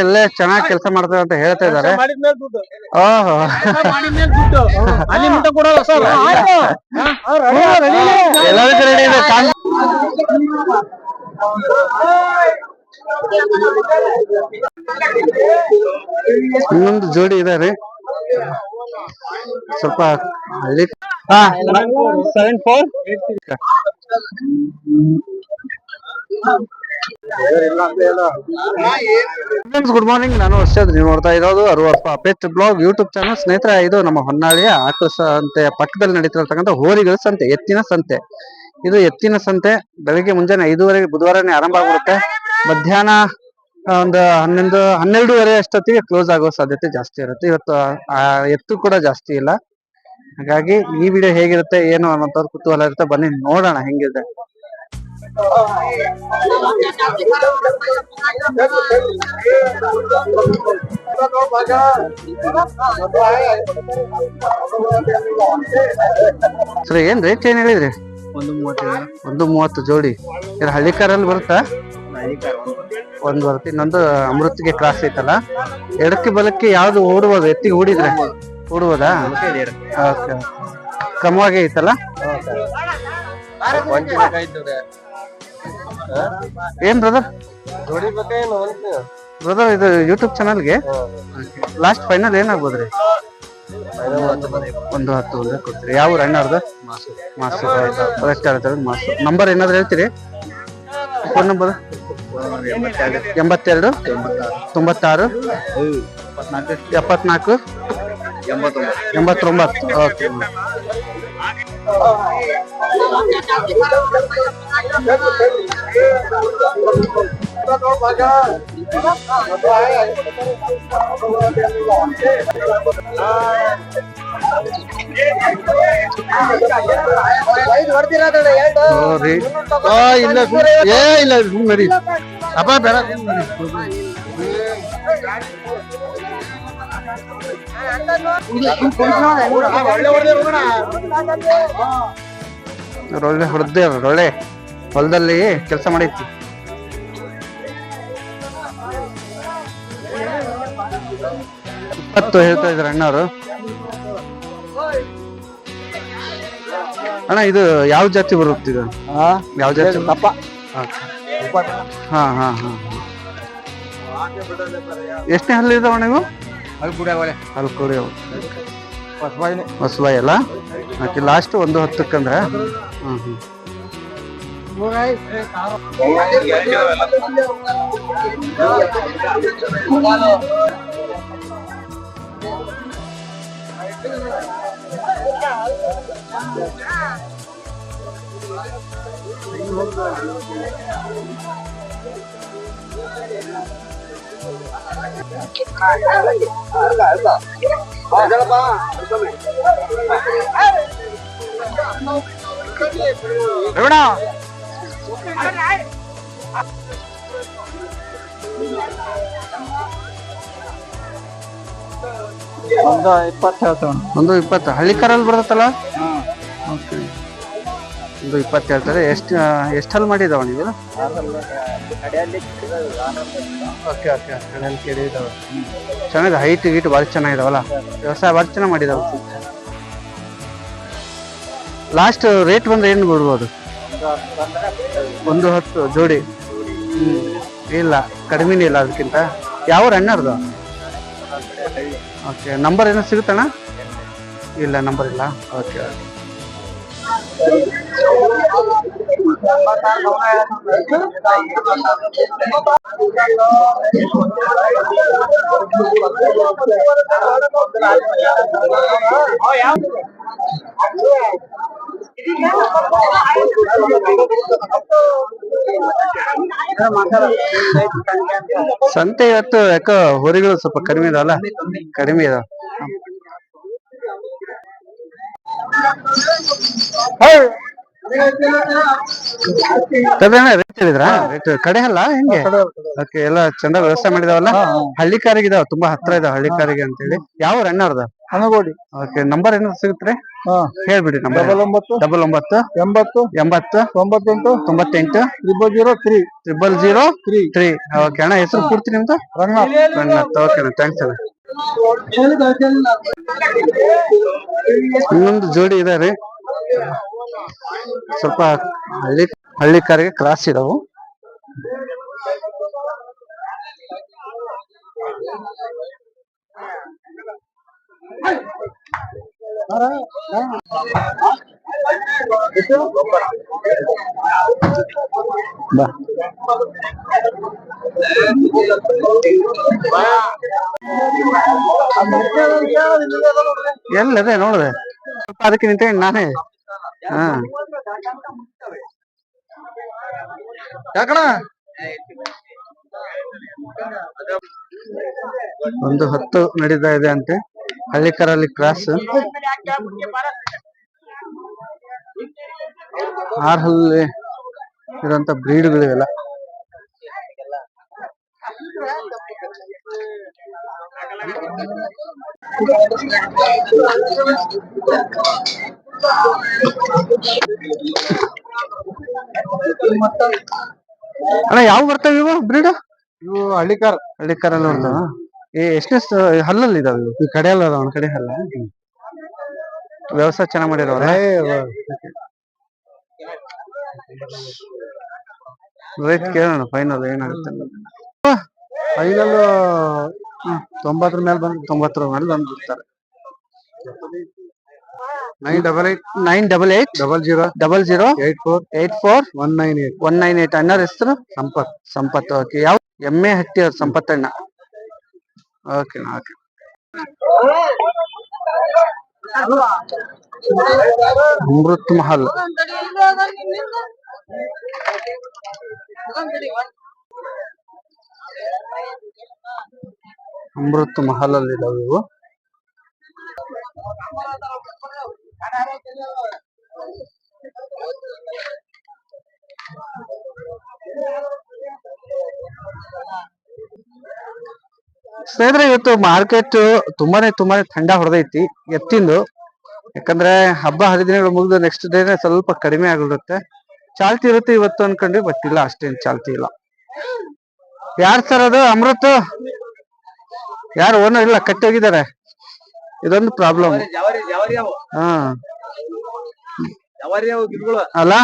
ಎಲ್ಲೇ ಚೆನ್ನಾಗಿ ಕೆಲಸ ಮಾಡ್ತೇವೆ ಅಂತ ಹೇಳ್ತಾ ಇದಾರೆ ಓಹೋ. ಎಲ್ಲದಕ್ಕೂ ರೆಡಿ ಇದೆ. ಇನ್ನೊಂದು ಜೋಡಿ ಇದಾರೆ ಸ್ವಲ್ಪ ಹಳ್ಳಿ seven four friends good morning ನಾನು ವರ್ಷದ ನೀವು ನೋಡ್ತಾ ಇರೋದು ಅರುವಪ್ಪ. ಪೆಟ್ ಬ್ಲಾಗ್ ಯೂಟ್ಯೂಬ್ ಚಾನಲ್ ಸ್ನೇಹಿತರ, ಇದು ನಮ್ಮ ಹೊನ್ನಾಳಿಯ ಆಕಳ ಸಂತೆ, ಪಕ್ಕದಲ್ಲಿ ನಡೀತಿರ್ತಕ್ಕಂಥ ಹೋರಿಗಳ ಸಂತೆ, ಎತ್ತಿನ ಸಂತೆ. ಇದು ಎತ್ತಿನ ಸಂತೆ. ಬೆಳಿಗ್ಗೆ ಮುಂಜಾನೆ ಐದುವರೆಗೆ, ಬುಧವಾರನೇ ಆರಂಭ ಆಗ್ಬಿಡುತ್ತೆ ಮಧ್ಯಾಹ್ನ ಒಂದು ಹನ್ನೊಂದು, ಹನ್ನೆರಡೂವರೆ ಅಷ್ಟೊತ್ತಿಗೆ ಕ್ಲೋಸ್ ಆಗೋ ಸಾಧ್ಯತೆ ಜಾಸ್ತಿ ಇರುತ್ತೆ. ಇವತ್ತು ಎತ್ತು ಕೂಡ ಜಾಸ್ತಿ ಇಲ್ಲ. ಹಾಗಾಗಿ ಈ ವಿಡಿಯೋ ಹೇಗಿರುತ್ತೆ, ಏನು ಅನ್ನೋಂಥದ್ದು ಕುತೂಹಲ ಇರುತ್ತೆ. ಬನ್ನಿ, ನೋಡೋಣ ಹೆಂಗಿದೆ. ಸರಿ ಏನ್ ರೇಟ್ ಏನ್ ಹೇಳಿದ್ರಿ? ಒಂದು ಮೂವತ್ತು ಜೋಡಿ. ಇದು ಹಳ್ಳಿ ಕಾರಲ್ಲಿ ಬರುತ್ತಾ? ಒಂದ್ ಬರುತ್ತೆ ಇನ್ನೊಂದು ಅಮೃತಿಗೆ ಕ್ರಾಸ್ ಐತಲ್ಲ? ಎಡಕ್ಕೆ ಬಲಕ್ಕೆ ಯಾವ್ದು ಓಡ್ಬೋದು ಎತ್ತಿಗೆ ಓಡಿದ್ರೆ? ಹೂಡ್ಬೋದಾ ಓಕೆ ಕ್ರಮವಾಗಿ ಐತಲ್ಲ? ಏನ್ ಬ್ರದರ್ ಬ್ರದರ್ ಇದು ಯೂಟ್ಯೂಬ್ ಚಾನಲ್ಗೆ ಲಾಸ್ಟ್ ಫೈನಲ್ ಏನಾಗ್ಬೋದ್ರಿ? ಒಂದು ಹತ್ತು ಒಂದು ಕೊಡ್ತೀರಿ. ಯಾವ ಊರು ಮಾಸು ನಂಬರ್ ಏನಾದ್ರು ಹೇಳ್ತೀರಿ? ಫೋನ್ ನಂಬರ್ ಎಂಬತ್ತೆರಡು. ತೊಂಬತ್ತಾರು. ಎಪ್ಪತ್ನಾಲ್ಕು. ಎಂಬತ್ತೊಂಬತ್ತು. ಓಕೆ ಇಲ್ಲ ಸುಮ್ನೆ- ಏ ಇಲ್ಲ ಸುಮ್ಮನೆ ಅಪ್ಪ ಬೇಡ ಸುಮ್ನೆ ಒಳ್ಳೆ ಹೊಡೆದೇ ರೊಳ್ಳೆ ಹೊಲದಲ್ಲಿ ಕೆಲಸ ಮಾಡೈತಿ ಇಪ್ಪತ್ತು ಹೇಳ್ತಾ ಇದ್ರ ಅಣ್ಣವರು. ಅಣ್ಣ ಇದು ಯಾವ ಜಾತಿ ಬರುತ್ತೆ ಇದು? ಯಾವ ಜಾತಿ? ದಪ್ಪ. ಹಾ. ಹಾ ಹಾ ಎಷ್ಟನೇ ಹಲ್ಲು ಇದಾವ ನೀವು ಅಲ್ಲಿ ಕೂಡ ಹೊಸಬಾಯಿ ಅಲ್ಲ? ಆಕೆ ಲಾಸ್ಟ್ ಒಂದು ಹತ್ತಕ್ಕಂದ್ರೆ? Thank ಹ್ಮ್. ರಮಣ ಒಂದು ಇಪ್ಪತ್ತು ಹೇಳ್ತಾವ ಒಂದು ಇಪ್ಪತ್ತು. ಹಳ್ಳಿ ಕಾರಲ್ಲಿ ಬರ್ತಲ್ಲ ಓಕೆ ಒಂದು ಇಪ್ಪತ್ತು ಹೇಳ್ತಾರೆ. ಎಷ್ಟು ಎಷ್ಟಲ್ಲಿ ಮಾಡಿದಾವ ನೀವು? ಓಕೆ ಓಕೆ ಕಡೆಯಲ್ಲಿ ಕೇಳಿ ಇದಾವೆ ಚೆನ್ನಾಗಿದೆ. ಹೈಟ್ ಗೀಟ್ ಭಾರಿ ಚೆನ್ನಾಗಿದಾವಲ್ಲ. ವ್ಯವಸಾಯ ಭಾರಿ ಚೆನ್ನಾಗಿ ಮಾಡಿದಾವೆ. ಲಾಸ್ಟ್ ರೇಟ್ ಬಂದ್ರೆ ಏನು ಬಿಡ್ಬೋದು ಒಂದು ಹತ್ತು ಜೋಡಿ. ಹ್ಮ್. ಇಲ್ಲ, ಕಡಿಮೆನೇ ಇಲ್ಲ ಅದಕ್ಕಿಂತ. ಯಾವ ಅಣ್ಣರ್ದು? ಓಕೆ ನಂಬರ್ ಏನೋ ಸಿಗುತ್ತಣ್ಣ? ಇಲ್ಲ ನಂಬರ್ ಇಲ್ಲ. ಓಕೆ ಓಕೆ ಸಂತೆ ಇವತ್ತು ಯಾಕೋ ಹೊರಿಗಳು ಸ್ವಲ್ಪ ಕಡಿಮೆ ಇದಾವಲ್ಲ? ಕಡಿಮೆ ಇದಾವ. ರೇಟ್ ಹೇಳಿದ್ರಾ? ರೇಟ್ ಕಡೆ ಅಲ್ಲ ಹೆಂಗೆ ಓಕೆ ಎಲ್ಲ ಚಂದ ವ್ಯವಸ್ಥೆ ಮಾಡಿದಾವಲ್ಲ? ಹಳ್ಳಿ ಕಾರಿಗೆ ಇದಾವ ತುಂಬಾ ಹತ್ರ ಇದಾವ ಹಳ್ಳಿಕಾರಿಗೆ ಅಂತೇಳಿ. ಯಾವ ಅಣ್ಣವ್ರದ ಹನಗೋಡಿ. ಓಕೆ ನಂಬರ್ ಏನಾದ್ರು ಸಿಗುತ್ತೆ ಹೇಳ್ಬಿಡಿ ನಂಬರ್ ಡಬಲ್ ಒಂಬತ್ತು. ಡಬಲ್ ಒಂಬತ್ತು. ಎಂಬತ್ತು. ಎಂಬತ್ತು. ತೊಂಬತ್ತೆಂಟು. ತೊಂಬತ್ತೆಂಟು. Triple zero three triple zero three three okay ಅಣ್ಣ ಹೆಸರು ಪೂರ್ತಿ ನಿಮ್ದು? ರಂಗನಾಥ್. ರಂಗನಾಥ್. ಓಕೆ ಅಣ್ಣ ಥ್ಯಾಂಕ್ಸ್ ಅಣ್ಣ. ಇನ್ನೊಂದು ಜೋಡಿ ಇದಾರೆ ಸ್ವಲ್ಪ ಹಳ್ಳಿ ಹಳ್ಳಿ ಕಾರಿಗೆ ಕ್ರಾಸ್ ಇದಾವು. ಬಾ ಎಲ್ಲದೆ ನೋಡಿದೆ. ಸ್ವಲ್ಪ ಅದಕ್ಕೆ ನಿಂತ ನಾನೇ. ಹಾ. ಒಂದು ಹತ್ತು ನಡೀತಾ ಇದೆ ಅಂತೆ. ಹಳ್ಳಿಕರಲ್ಲಿ ಕ್ರಾಸ್ ಆರ್ ಹಲ್ಲಿ ಇರುವಂತ ಬ್ರೀಡ್ಗಳಿವೆಲ್ಲ ಅಣ್ಣ ಯಾವ ಬರ್ತಾವ ಇವು ಬ್ರೀಡ್ ಇವು ಹಳ್ಳಿಕಾರ್. ಹಳ್ಳಿಕರಲ್ಲಿ ಬರ್ತಾವ? ಏ ಎಷ್ಟೆಷ್ಟು ಹಲ್ಲಲ್ಲಿ ಇದಾವೆ ಈ ಕಡೆ ಅಲ್ಲ ಒಂದ್ ಕಡೆ ಹಲ್ಲ ವ್ಯವಸಾಯ ಚೆನ್ನಾಗ್ ಮಾಡಿರೋರ ರೈಟ್ ಕೇಳೋಣ ಫೈನಲ್ ಏನಾಗುತ್ತೆ ಫೈನಲ್ ತೊಂಬತ್ತರ ಮೇಲೆ ಬಂದು ತೊಂಬತ್ತರ ಮೇಲೆ ಬಂದ್ಬಿಡ್ತಾರೆ. Nine double eight nine double eight double zero double zero eight four eight four one nine eight one nine eight ಅಣ್ಣರ ಹೆಸರು ಸಂಪತ್ ಸಂಪತ್ ಓಕೆ ಯಾವ ಎಮ್ಮೆ ಹಟ್ಟಿ ಅವ್ರ ಸಂಪತ್ತಣ್ಣ ಓಕೆ ಓಕೆ ಅಮೃತ್ ಮಹಲ್. ಅಮೃತ್ ಮಹಲ್ ಅಲ್ಲಿ ಇದಾವೆ ಇವು. ಸ್ನೇಹಿತರೆ ಇವತ್ತು ಮಾರ್ಕೆಟ್ ತುಂಬಾನೇ ತುಂಬಾನೇ ಥಂಡ ಹೊಡೆದೈತಿ ಎತ್ತಿಂದು. ಯಾಕಂದ್ರೆ ಹಬ್ಬ ಹರಿದಿನಗಳು ಮುಗಿದು ನೆಕ್ಸ್ಟ್ ಡೇನೆ ಸ್ವಲ್ಪ ಕಡಿಮೆ ಆಗಿರುತ್ತೆ. ಚಾಲ್ತಿ ಇರುತ್ತೆ ಇವತ್ತು ಅನ್ಕೊಂಡ್ವಿ ಬಟ್ ಇಲ್ಲ ಅಷ್ಟೇನ್ ಚಾಲ್ತಿ ಇಲ್ಲ. ಯಾರ್ ಸರ್ ಅದು? ಅಮೃತ್? ಯಾರು ಓನರ್ ಇಲ್ಲ ಕಟ್ಟಿ ಹೋಗಿದ್ದಾರೆ ಇದೊಂದು ಪ್ರಾಬ್ಲಮ್ ಹಾ. ಅಲ್ಲ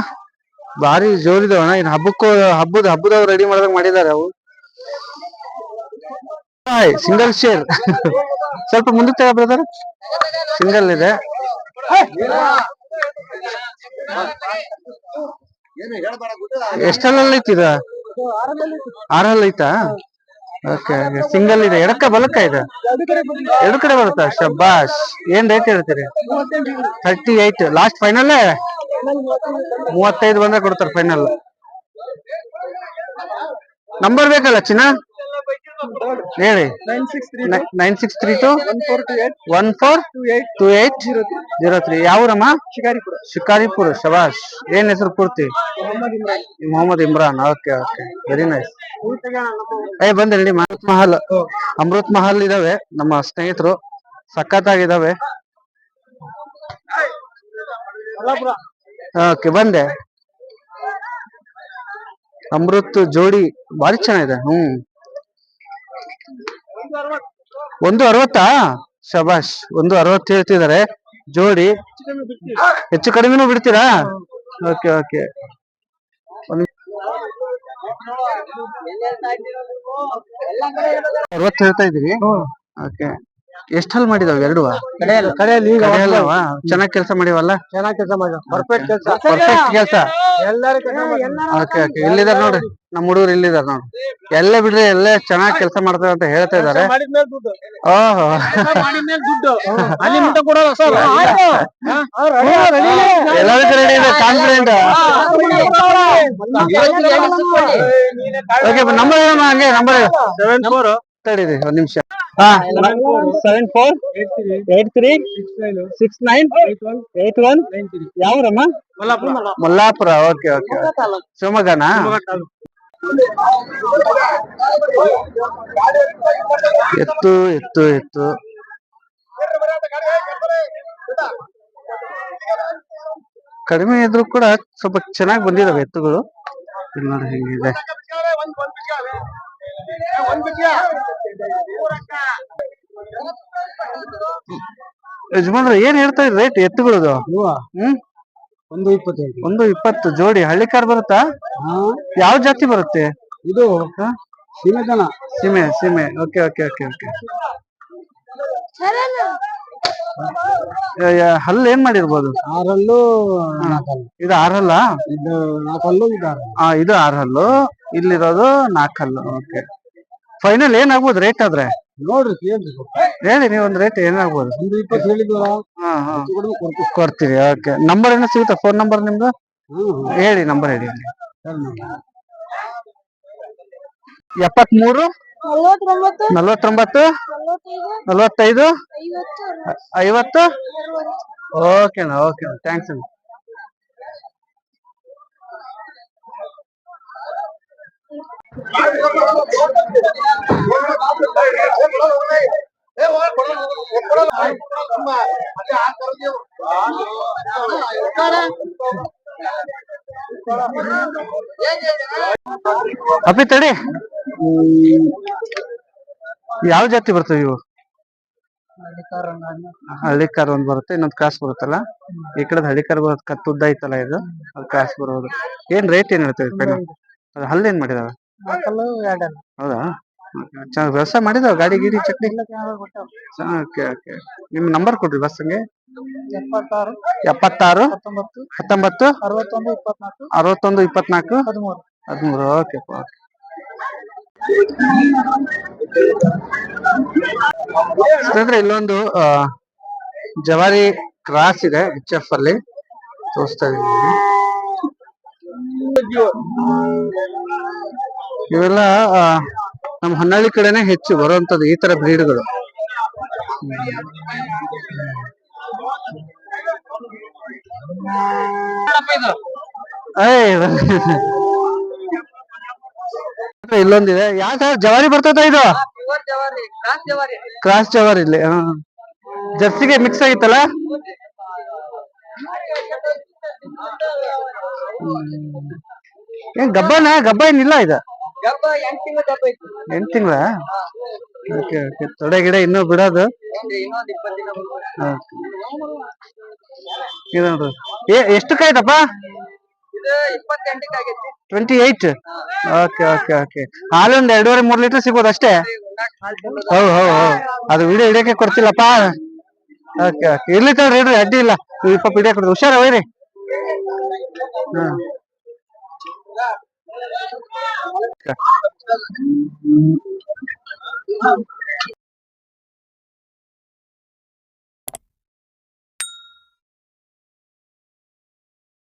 ಭಾರಿ ಜೋರಿದಾವಣ ಇನ್ ಹಬ್ಬಕ್ಕೂ ಹಬ್ಬದ ಹಬ್ಬದವ್ರು ರೆಡಿ ಮಾಡ್ದಾಗ ಮಾಡಿದ್ದಾರೆ ಅವು. ಸಿಂಗಲ್ ಶೇರ್ ಸ್ವಲ್ಪ ಮುಂದಕ್ಕೆ ತಗೋ ಬ್ರದರ್ ಸಿಂಗಲ್ ಇದೆ. ಎಷ್ಟಲ್ಲ ಐತಿ ಇದು? ಆರಲ್ಲಿ ಐತಾ? ಓಕೆ ಸಿಂಗಲ್ ಇದೆ. ಎಡಕ್ಕ ಬಲಕ್ಕ ಇದೆ. ಎರಡು ಕಡೆ ಬರುತ್ತಾ? ಶಬ್ಬಾಶ್ ಏನ್ ರೇಟ್ ಹೇಳ್ತೀರಿ? ಥರ್ಟಿ ಏಟ್ ಲಾಸ್ಟ್ ಫೈನಲ್ ಮೂವತ್ತೈದು ಬಂದ್ರೆ ಕೊಡ್ತಾರೆ ಫೈನಲ್ ನಂಬರ್ ಬೇಕಲ್ಲ ಚಿನ್ನ? ಹೇಳಿ. Nine six three two one four two eight zero three ಯಾವೂರಮ್ಮ? Shikaripura. Shikaripura ಶಬಾಷ್. ಏನ್ ಹೆಸರು ಪೂರ್ತಿ? Mohammad Imran. Mohammad Imran. Okay okay. Very nice ಏ ಬಂದೆ ಹೇಳಿ ಅಮೃತ್ ಮಹಲ್. ಅಮೃತ್ ಮಹಲ್ ಇದಾವೆ. ನಮ್ಮ ಸ್ನೇಹಿತರು. ಸಖತ್ತಾಗಿದಾವೆ. ಓಕೆ ಬಂದೆ. ಅಮೃತ್ ಜೋಡಿ. ಬಾರಿ ಚೆನ್ನಾಗಿದೆ. ಹ್ಮ್. ಒಂದು ಅರವತ್ತಾ? ಶಬಾಷ್ ಒಂದು ಅರವತ್ತು ಹೇಳ್ತಿದ್ದಾರೆ. ಜೋಡಿ ಹೆಚ್ಚು ಕಡಿಮೆನೂ ಬಿಡ್ತೀರಾ? Okay okay. ಅರವತ್ತು ಹೇಳ್ತಾ ಇದೀರಿ ಓಕೆ. ಎಷ್ಟ್ ಮಾಡಿದಾವೆ ಎರಡು ಕಡೆಯಲ್ಲ ಕಡೆಯಲ್ಲಿ ಈಗ ಚೆನ್ನಾಗ್ ಕೆಲಸ ಮಾಡಿವಲ್ಲ ಚೆನ್ನಾಗಿ ಕೆಲಸ ಮಾಡಿದ ಪರ್ಫೆಕ್ಟ್ ಕೆಲಸ ಪರ್ಫೆಕ್ಟ್ ಕೆಲಸ ಎಲ್ಲರೂ ಓಕೆ ಓಕೆ ಇಲ್ಲಿದಾರ ನೋಡ್ರಿ ನಮ್ಮ ಹುಡುಗರು ಇಲ್ಲಿದಾರ ನೋಡ್ರಿ ಎಲ್ಲ ಬಿಡ್ರಿ ಎಲ್ಲ ಚೆನ್ನಾಗ್ ಕೆಲಸ ಮಾಡ್ತಾರೆ ಅಂತ ಹೇಳ್ತಾ ಇದಾರೆ ಓಹೋ ಎಲ್ಲದಕ್ಕೂ ರೆಡಿ ಇದೆ ಕಾನ್ಫಿಡೆಂಟ್ ಓಕೆ ನಂಬರ್ ಹಂಗೆ ನಂಬರ್ ಸೆವೆನ್ ಫೋರ್ ತಡೀರಿ ಒಂದ್ ನಿಮಿಷ seven four eight three six nine eight one ಯಾವ್ರಮ್ಮ? Mallapura. Okay okay ಶಿವಮೊಗ್ಗನಾ? ಎತ್ತು ಎತ್ತು ಎತ್ತು. ಕಡಿಮೆ ಇದ್ರು ಕೂಡ ಸ್ವಲ್ಪ ಚೆನ್ನಾಗಿ ಬಂದಿದಾವೆ ಎತ್ತುಗಳು. ಇಲ್ಲಿ ನೋಡಿ ಹೆಂಗಿದೆ. ಯಜಮಾನ್ರ ಏನ್ ಹೇಳ್ತಾ ಇದ್ರಿ? ರೇಟ್ ಎತ್ತುಗಳದು? ಹ್ಮ್? ಒಂದು ಇಪ್ಪತ್ತೈದು. ಒಂದು ಇಪ್ಪತ್ತು ಜೋಡಿ ಹಳ್ಳಿ ಕಾರ್ ಬರುತ್ತಾ? ಯಾವ ಜಾತಿ ಬರುತ್ತೆ? ಇದು ಸೀಮೆತನ ಸೀಮೆ ಸೀಮೆ ಓಕೆ ಓಕೆ ಓಕೆ ಓಕೆ. ಹಲ್ಲು ಏನ್ ಮಾಡಿರ್ಬೋದು? ಆರಲ್ಲು ಇದು ಆರಲ್ಲ? ಇದು ನಾಲ್ಕಲ್ಲು ಇದು ಆರು ಇದು ಆರ್ ಹಲ್ಲು ಇಲ್ಲಿರೋದು ನಾಲ್ಕು ಹಲ್ಲು ಓಕೆ. ಫೈನಲ್ ಏನಾಗ್ಬೋದು ರೇಟ್ ಆದ್ರೆ? ನೋಡ್ರಿ. ಹೇಳಿ ನೀವು ಒಂದು ರೇಟ್ ಏನಾಗ್ಬೋದು? ಒಂದು ಇಪ್ಪತ್ತು ಹೇಳಿದ್ವಲ್ಲ? ಹಾ ಹಾ. ಹೆಚ್ಚು ಕಡಿಮೆ ಕೊಡ್ತೀವಿ. ಕೊಡ್ತೀರಿ ಓಕೆ ನಂಬರ್ ಏನೋ ಸಿಗುತ್ತೆ? ಫೋನ್ ನಂಬರ್ ನಿಮ್ದು? ಹ್ಮ್ ಹೇಳಿ ನಂಬರ್ ಹೇಳಿ. ಎಪ್ಪತ್ಮೂರು? ನಲವತ್ತೊಂಬತ್ತು? ನಲ್ವತ್ತೊಂಬತ್ತು? ನಲವತ್ತೈದು? ನಲ್ವತ್ತೈದು? ಐವತ್ತು? ಓಕೆ ಅರವತ್ತು ಓಕೆನಾ. ಓಕೆ ಥ್ಯಾಂಕ್ಸ್ ಅಣ್ಣ. ಅಪ್ಪಿ ತಡಿ. ಯಾವ ಜಾತಿ ಬರ್ತವೆ ಇವು? ಹಳ್ಳಿ ಕಾರ್ ಒಂದ್ ಬರುತ್ತೆ, ಇನ್ನೊಂದ್ ಕ್ರಾಸ್ ಬರುತ್ತಲ್ಲ? ಈ ಕಡೆ ಹಳ್ಳಿ ಕಾರ್ ಬರೋದು ಕತ್ತುದ್ದ ಐತಲ್ಲ ಇದು? ಅದು ಕ್ರಾಸ್ ಬರೋದು. ಏನ್ ರೇಟ್ ಏನ್ ಹೇಳ್ತೀವಿ ಅದು ಹಲ್ಲೇನ್ ಮಾಡಿದಾವ ನಾಲ್ಕಲ್ಲು ಎರಡಲ್ಲ ಹೌದಾ? ಚೆನ್ನಾಗಿ ವ್ಯವಸಾಯ ಮಾಡಿದಾವ ಗಾಡಿ ಗೀಡಿ ಚಟ್ನಿ ಓಕೆ ಓಕೆ. ನಿಮ್ಮ ನಂಬರ್ ಕೊಡ್ರಿ ಬಸ್ ಹಂಗೆ. ಎಪ್ಪತ್ತಾರು ಎಪ್ಪತ್ತಾರು ಹತ್ತೊಂಬತ್ತು ಹತ್ತೊಂಬತ್ತು ಅರವತ್ತೊಂದು ಇಪ್ಪತ್ನಾಲ್ಕು ಅರವತ್ತೊಂದು ಇಪ್ಪತ್ನಾಲ್ಕು ಹದಿಮೂರು. ಹದಿಮೂರು ಓಕೆ ಓಕೆ. ಸ್ನೇಹಿತರೆ ಇಲ್ಲೊಂದು ಜವಾರಿ ಕ್ರಾಸ್ ಇದೆ ಎಚ್ ಎಫ್ ಅಲ್ಲಿ ತೋರಿಸ್ತಾ ಇದೀನಿ ಇವೆಲ್ಲ ನಮ್ಮ ಹೊನ್ನಾಳಿ ಕಡೆನೆ ಹೆಚ್ಚು ಬರುವಂತದ್ದು ಈ ತರ ಬ್ರೀಡ್ಗಳು. ಇಲ್ಲೊಂದಿದೆ. ಯಾಕೆ ಜವಾರಿ ಬರ್ತದ ಇದು? ಕ್ರಾಸ್ ಜವಾರಿ ಇಲ್ಲಿ. ಜರ್ಸಿಗೆ ಮಿಕ್ಸ್ ಆಗಿತ್ತಲ್ಲ? ಏನ್ ಗಬ್ಬನ, ಗಬ್ಬ ಏನಿಲ್ಲ ಇದು ಎಂಟ್ ತಿಂಗಳ ಓಕೆ ಓಕೆ. ತೊಡೆ ಗಿಡ ಇನ್ನೂ ಬಿಡೋದು? ಎಷ್ಟು ಇದು ಎಷ್ಟಕ್ಕಾಯ್ತಪ್ಪ? Twenty eight okay okay okay. ಹಾಲು ಒಂದ್ ಎರಡೂವರೆ ಮೂರು ಲೀಟರ್ ಸಿಗ್ಬೋದು ಅಷ್ಟೇ? ಹೌದು ಹೌದು ಹೌದು. ಅದು ವಿಡಿಯೋ ಹಿಡಿಯಕ್ಕೆ ಕೊಡ್ತಿಲ್ಲಪ್ಪ. Okay okay. ಇರ್ಲಿ ತಗೊಳ್ರಿ ಇಡ್ರಿ ಅಡ್ಡಿ ಇಲ್ಲ. ನೀವು ಇಪ್ಪ ವಿಡಿಯೋ ಕೊಡ್ರಿ. ಹುಷಾರ ಒಯ್ರಿ ಹ್ಮ್ Okay.